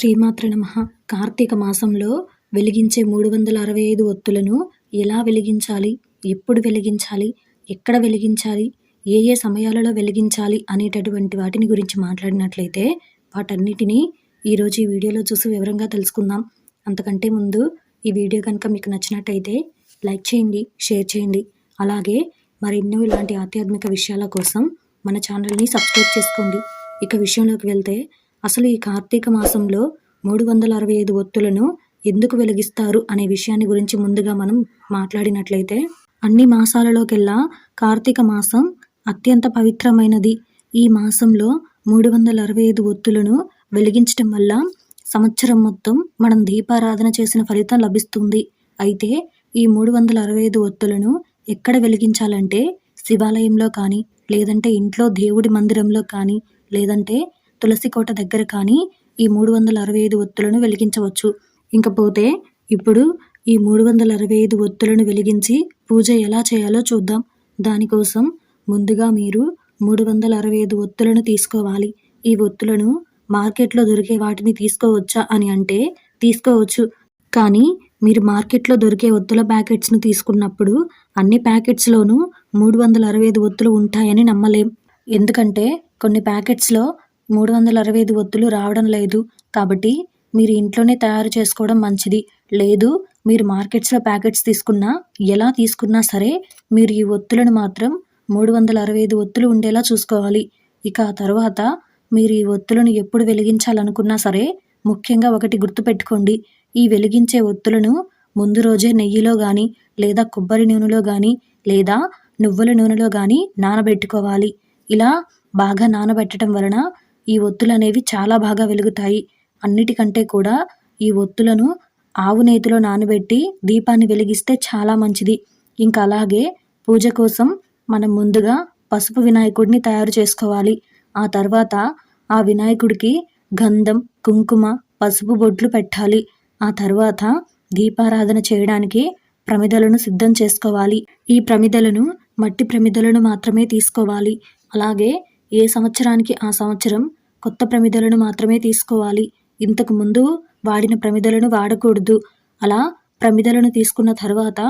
శ్రీమాత్ర నమ. కార్తీక మాసంలో వెలిగించే మూడు వందల అరవై ఐదు ఒత్తులను ఎలా వెలిగించాలి? ఎప్పుడు వెలిగించాలి? ఎక్కడ వెలిగించాలి? ఏ ఏ సమయాలలో వెలిగించాలి అనేటటువంటి వాటిని గురించి మాట్లాడినట్లయితే వాటన్నిటినీ ఈరోజు ఈ వీడియోలో చూసి వివరంగా తెలుసుకుందాం. అంతకంటే ముందు ఈ వీడియో కనుక మీకు నచ్చినట్టయితే లైక్ చేయండి షేర్ చేయండి. అలాగే మరెన్నో ఇలాంటి ఆధ్యాత్మిక విషయాల కోసం మన ఛానల్ని సబ్స్క్రైబ్ చేసుకోండి. ఇక విషయంలోకి వెళ్తే అసలు ఈ కార్తీక మాసంలో మూడు వందల అరవై ఐదు ఒత్తులను ఎందుకు వెలిగిస్తారు అనే విషయాన్ని గురించి ముందుగా మనం మాట్లాడినట్లయితే అన్ని మాసాలలోకెల్లా కార్తీక మాసం అత్యంత పవిత్రమైనది. ఈ మాసంలో మూడు వందల అరవై ఐదు ఒత్తులను వెలిగించటం వల్ల సంవత్సరం మొత్తం మనం దీపారాధన చేసిన ఫలితం లభిస్తుంది. అయితే ఈ మూడు వందల అరవై ఐదు ఒత్తులను ఎక్కడ వెలిగించాలంటే శివాలయంలో కానీ లేదంటే ఇంట్లో దేవుడి మందిరంలో కానీ లేదంటే తులసి కోట దగ్గర కానీ ఈ మూడు వందల అరవై ఐదు ఒత్తులను వెలిగించవచ్చు. ఇంకపోతే ఇప్పుడు ఈ మూడు వందల అరవై ఐదు ఒత్తులను వెలిగించి పూజ ఎలా చేయాలో చూద్దాం. దానికోసం ముందుగా మీరు మూడు వందల అరవై ఐదు ఒత్తులను తీసుకోవాలి. ఈ ఒత్తులను మార్కెట్లో దొరికే వాటిని తీసుకోవచ్చా అని అంటే తీసుకోవచ్చు. కానీ మీరు మార్కెట్లో దొరికే ఒత్తుల ప్యాకెట్స్ను తీసుకున్నప్పుడు అన్ని ప్యాకెట్స్లోనూ మూడు వందల అరవై ఐదు ఒత్తులు ఉంటాయని నమ్మలేం. ఎందుకంటే కొన్ని ప్యాకెట్స్లో మూడు వందల అరవై ఐదు ఒత్తులు రావడం లేదు. కాబట్టి మీరు ఇంట్లోనే తయారు చేసుకోవడం మంచిది. లేదు మీరు మార్కెట్స్లో ప్యాకెట్స్ తీసుకున్నా ఎలా తీసుకున్నా సరే మీరు ఈ ఒత్తులను మాత్రం మూడు వందల అరవై ఐదు ఒత్తులు ఉండేలా చూసుకోవాలి. ఇక ఆ తర్వాత మీరు ఈ ఒత్తులను ఎప్పుడు వెలిగించాలనుకున్నా సరే ముఖ్యంగా ఒకటి గుర్తుపెట్టుకోండి. ఈ వెలిగించే ఒత్తులను ముందు రోజే నెయ్యిలో కానీ లేదా కొబ్బరి నూనెలో కానీ లేదా నువ్వుల నూనెలో కానీ నానబెట్టుకోవాలి. ఇలా బాగా నానబెట్టడం వలన ఈ ఒత్తులు అనేవి చాలా బాగా వెలుగుతాయి. అన్నిటికంటే కూడా ఈ ఒత్తులను ఆవు నేతిలో నానబెట్టి దీపాన్ని వెలిగిస్తే చాలా మంచిది. ఇంకా అలాగే పూజ కోసం మనం ముందుగా పసుపు వినాయకుడిని తయారు చేసుకోవాలి. ఆ తర్వాత ఆ వినాయకుడికి గంధం కుంకుమ పసుపు బొట్లు పెట్టాలి. ఆ తర్వాత దీపారాధన చేయడానికి ప్రమిదలను సిద్ధం చేసుకోవాలి. ఈ ప్రమిదలను మట్టి ప్రమిదలను మాత్రమే తీసుకోవాలి. అలాగే ఏ సంవత్సరానికి ఆ సంవత్సరం కొత్త ప్రమిదలను మాత్రమే తీసుకోవాలి. ఇంతకు ముందు వాడిన ప్రమిదలను వాడకూడదు. అలా ప్రమిదలను తీసుకున్న తర్వాత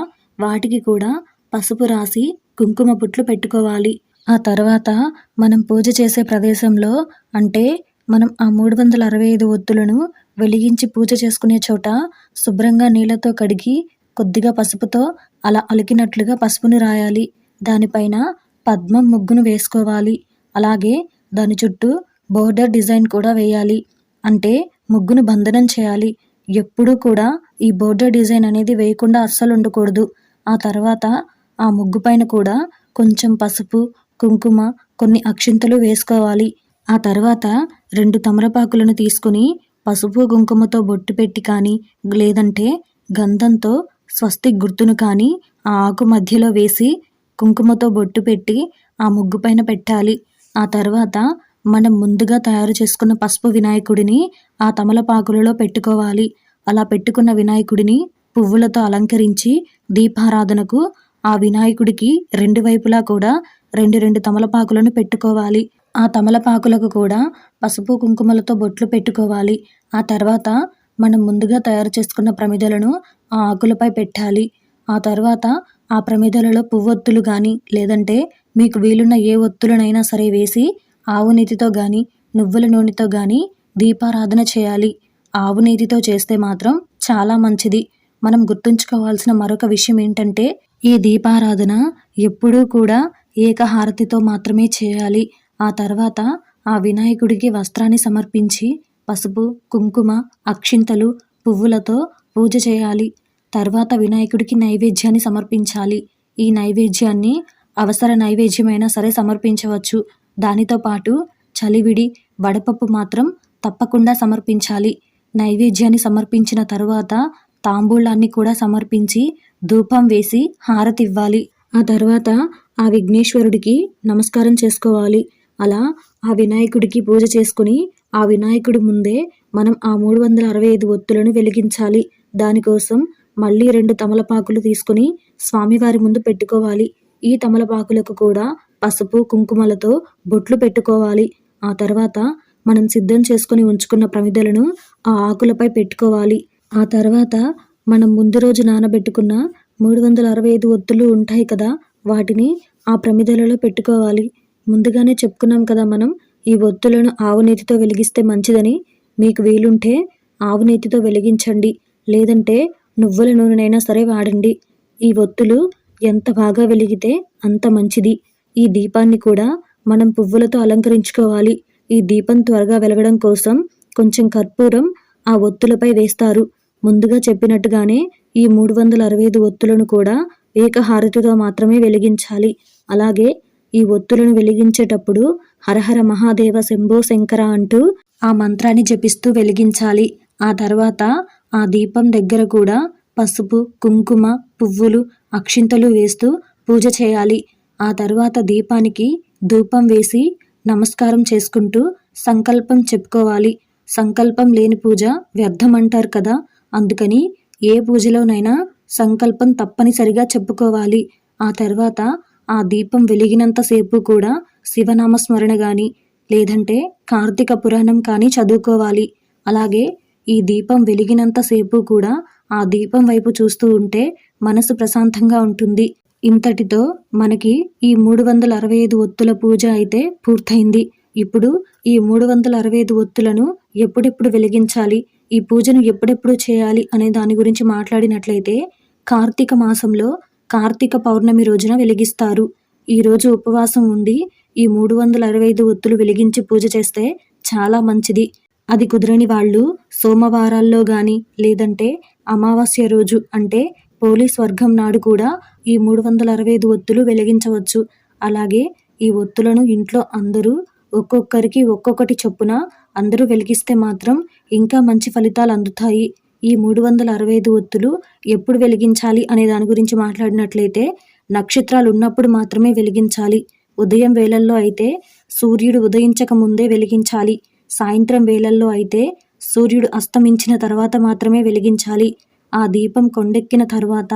వాటికి కూడా పసుపు రాసి కుంకుమ పుట్లు పెట్టుకోవాలి. ఆ తర్వాత మనం పూజ చేసే ప్రదేశంలో అంటే మనం ఆ మూడు వందల అరవై ఐదు ఒత్తులను వెలిగించి పూజ చేసుకునే చోట శుభ్రంగా నీళ్ళతో కడిగి కొద్దిగా పసుపుతో అలా అలికినట్లుగా పసుపును రాయాలి. దానిపైన పద్మం ముగ్గును వేసుకోవాలి. అలాగే దాని చుట్టూ బోర్డర్ డిజైన్ కూడా వేయాలి. అంటే ముగ్గును బంధనం చేయాలి. ఎప్పుడూ కూడా ఈ బోర్డర్ డిజైన్ అనేది వేయకుండా అస్సలు ఉండకూడదు. ఆ తర్వాత ఆ ముగ్గు పైన కూడా కొంచెం పసుపు కుంకుమ కొన్ని అక్షింతలు వేసుకోవాలి. ఆ తర్వాత రెండు తమలపాకులను తీసుకుని పసుపు కుంకుమతో బొట్టు పెట్టి కానీ లేదంటే గంధంతో స్వస్తి గుర్తును కానీ ఆ ఆకు మధ్యలో వేసి కుంకుమతో బొట్టు పెట్టి ఆ ముగ్గు పైన పెట్టాలి. ఆ తర్వాత మనం ముందుగా తయారు చేసుకున్న పసుపు వినాయకుడిని ఆ తమలపాకులలో పెట్టుకోవాలి. అలా పెట్టుకున్న వినాయకుడిని పువ్వులతో అలంకరించి దీపారాధనకు ఆ వినాయకుడికి రెండు వైపులా కూడా రెండు రెండు తమలపాకులను పెట్టుకోవాలి. ఆ తమలపాకులకు కూడా పసుపు కుంకుమలతో బొట్లు పెట్టుకోవాలి. ఆ తర్వాత మనం ముందుగా తయారు చేసుకున్న ప్రమిదలను ఆ ఆకులపై పెట్టాలి. ఆ తర్వాత ఆ ప్రమిదలలో పువ్వొత్తులు కానీ లేదంటే మీకు వీలున్న ఏ ఒత్తులనైనా సరే వేసి ఆవు నీతితో కానీ నువ్వుల నూనెతో కానీ దీపారాధన చేయాలి. ఆవు నీతితో చేస్తే మాత్రం చాలా మంచిది. మనం గుర్తుంచుకోవాల్సిన మరొక విషయం ఏంటంటే ఈ దీపారాధన ఎప్పుడూ కూడా ఏకహారతితో మాత్రమే చేయాలి. ఆ తర్వాత ఆ వినాయకుడికి వస్త్రాన్ని సమర్పించి పసుపు కుంకుమ అక్షింతలు పువ్వులతో పూజ చేయాలి. తర్వాత వినాయకుడికి నైవేద్యాన్ని సమర్పించాలి. ఈ నైవేద్యాన్ని అవసర నైవేద్యమైనా సరే సమర్పించవచ్చు. దానితో పాటు చలివిడి వడపప్పు మాత్రం తప్పకుండా సమర్పించాలి. నైవేద్యాన్ని సమర్పించిన తరువాత తాంబూలాన్ని కూడా సమర్పించి ధూపం వేసి హారతి ఇవ్వాలి ఆ తర్వాత ఆ విఘ్నేశ్వరుడికి నమస్కారం చేసుకోవాలి. అలా ఆ వినాయకుడికి పూజ చేసుకుని ఆ వినాయకుడి ముందే మనం ఆ మూడు వందల అరవై ఐదు ఒత్తులను వెలిగించాలి. దానికోసం మళ్ళీ రెండు తమలపాకులు తీసుకుని స్వామివారి ముందు పెట్టుకోవాలి. ఈ తమలపాకులకు కూడా పసుపు కుంకుమలతో బొట్లు పెట్టుకోవాలి. ఆ తర్వాత మనం సిద్ధం చేసుకొని ఉంచుకున్న ప్రమిదలను ఆ ఆకులపై పెట్టుకోవాలి. ఆ తర్వాత మనం ముందు రోజు నానబెట్టుకున్న మూడు వందల అరవై ఐదు ఒత్తులు ఉంటాయి కదా వాటిని ఆ ప్రమిదలలో పెట్టుకోవాలి. ముందుగానే చెప్పుకున్నాం కదా మనం ఈ ఒత్తులను ఆవు నేతితో వెలిగిస్తే మంచిదని. మీకు వీలుంటే ఆవు నేతితో వెలిగించండి. లేదంటే నువ్వుల నూనెనైనా సరే వాడండి. ఈ ఒత్తులు ఎంత బాగా వెలిగితే అంత మంచిది. ఈ దీపాన్ని కూడా మనం పువ్వులతో అలంకరించుకోవాలి. ఈ దీపం త్వరగా వెలగడం కోసం కొంచెం కర్పూరం ఆ ఒత్తులపై వేస్తారు. ముందుగా చెప్పినట్టుగానే ఈ మూడు వందల అరవై ఐదు ఒత్తులను కూడా ఏకహారతితో మాత్రమే వెలిగించాలి. అలాగే ఈ ఒత్తులను వెలిగించేటప్పుడు హరహర మహాదేవ శంభో శంకర అంటూ ఆ మంత్రాన్ని జపిస్తూ వెలిగించాలి. ఆ తర్వాత ఆ దీపం దగ్గర కూడా పసుపు కుంకుమ పువ్వులు అక్షింతలు వేస్తూ పూజ చేయాలి. ఆ తర్వాత దీపానికి ధూపం వేసి నమస్కారం చేసుకుంటూ సంకల్పం చెప్పుకోవాలి. సంకల్పం లేని పూజ వ్యర్థం అంటారు కదా? అందుకని ఏ పూజలోనైనా సంకల్పం తప్పనిసరిగా చెప్పుకోవాలి. ఆ తర్వాత ఆ దీపం వెలిగినంతసేపు కూడా శివనామస్మరణ కానీ లేదంటే కార్తీక పురాణం కానీ చదువుకోవాలి. అలాగే ఈ దీపం వెలిగినంతసేపు కూడా ఆ దీపం వైపు చూస్తూ ఉంటే మనసు ప్రశాంతంగా ఉంటుంది. ఇంతటితో మనకి ఈ మూడు వందల అరవై ఐదు ఒత్తుల పూజ అయితే పూర్తయింది. ఇప్పుడు ఈ మూడు వందల అరవై ఐదు ఒత్తులను ఎప్పుడెప్పుడు వెలిగించాలి? ఈ పూజను ఎప్పుడెప్పుడు చేయాలి అనే దాని గురించి మాట్లాడినట్లయితే కార్తీక మాసంలో కార్తీక పౌర్ణమి రోజున వెలిగిస్తారు. ఈరోజు ఉపవాసం ఉండి ఈ మూడు వందల అరవై ఐదు ఒత్తులు వెలిగించి పూజ చేస్తే చాలా మంచిది. అది కుదరని వాళ్ళు సోమవారాల్లో కానీ లేదంటే అమావాస్య రోజు అంటే పోలీస్ వర్గం నాడు కూడా ఈ మూడు వందల అరవై ఐదు ఒత్తులు వెలిగించవచ్చు. అలాగే ఈ ఒత్తులను ఇంట్లో అందరూ ఒక్కొక్కరికి ఒక్కొక్కటి చొప్పున అందరూ వెలిగిస్తే మాత్రం ఇంకా మంచి ఫలితాలు అందుతాయి. ఈ మూడు వందల అరవై ఐదు ఒత్తులు ఎప్పుడు వెలిగించాలి అనే దాని గురించి మాట్లాడినట్లయితే నక్షత్రాలు ఉన్నప్పుడు మాత్రమే వెలిగించాలి. ఉదయం వేళల్లో అయితే సూర్యుడు ఉదయించక ముందే వెలిగించాలి. సాయంత్రం వేళల్లో అయితే సూర్యుడు అస్తమించిన తర్వాత మాత్రమే వెలిగించాలి. ఆ దీపం కొండెక్కిన తర్వాత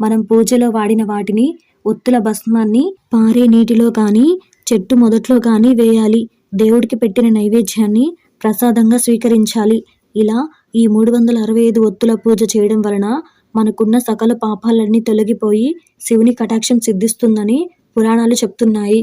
మనం పూజలో వాడిన వాటిని ఒత్తుల భస్మాన్ని పారే నీటిలో కానీ చెట్టు మొదట్లో కానీ వేయాలి. దేవుడికి పెట్టిన నైవేద్యాన్ని ప్రసాదంగా స్వీకరించాలి. ఇలా ఈ మూడు వందల అరవై ఐదు ఒత్తుల పూజ చేయడం వలన మనకున్న సకల పాపాలన్నీ తొలగిపోయి శివుని కటాక్షం సిద్ధిస్తుందని పురాణాలు చెప్తున్నాయి.